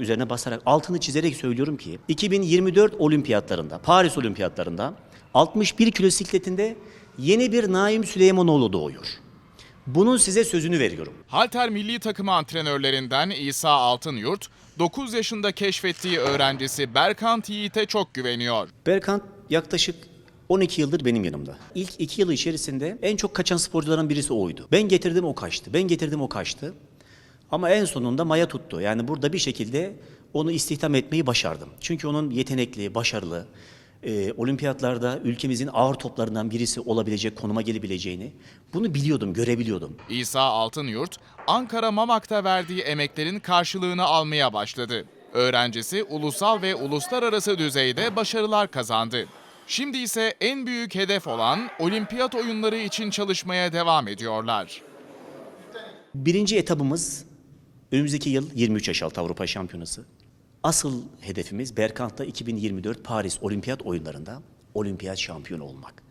üzerine basarak altını çizerek söylüyorum ki 2024 olimpiyatlarında Paris olimpiyatlarında 61 kilo sikletinde yeni bir Naim Süleymanoğlu doğuyor. Bunun size sözünü veriyorum. Halter milli takımı antrenörlerinden İsa Altınyurt, 9 yaşında keşfettiği öğrencisi Berkant Yiğit'e çok güveniyor. Berkant yaklaşık 12 yıldır benim yanımda. İlk 2 yıl içerisinde en çok kaçan sporcuların birisi oydu. Ben getirdim o kaçtı. Ben getirdim o kaçtı. Ama en sonunda maya tuttu. Yani burada bir şekilde onu istihdam etmeyi başardım. Çünkü onun yetenekli, başarılı, e, olimpiyatlarda ülkemizin ağır toplarından birisi olabilecek konuma gelebileceğini bunu biliyordum, görebiliyordum. İsa Altınyurt, Ankara Mamak'ta verdiği emeklerin karşılığını almaya başladı. Öğrencisi ulusal ve uluslararası düzeyde başarılar kazandı. Şimdi ise en büyük hedef olan olimpiyat oyunları için çalışmaya devam ediyorlar. Birinci etabımız önümüzdeki yıl 23 yaş altı Avrupa Şampiyonası. Asıl hedefimiz Berkant'ta 2024 Paris Olimpiyat Oyunlarında olimpiyat şampiyonu olmak.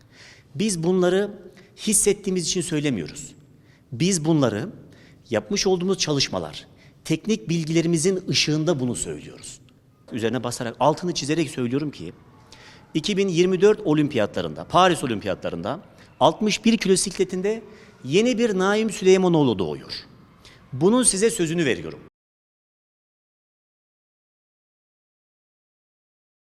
Biz bunları hissettiğimiz için söylemiyoruz. Biz bunları yapmış olduğumuz çalışmalar, teknik bilgilerimizin ışığında bunu söylüyoruz. Üzerine basarak altını çizerek söylüyorum ki 2024 olimpiyatlarında, Paris olimpiyatlarında 61 kilo sikletinde yeni bir Naim Süleymanoğlu doğuyor. Bunun size sözünü veriyorum.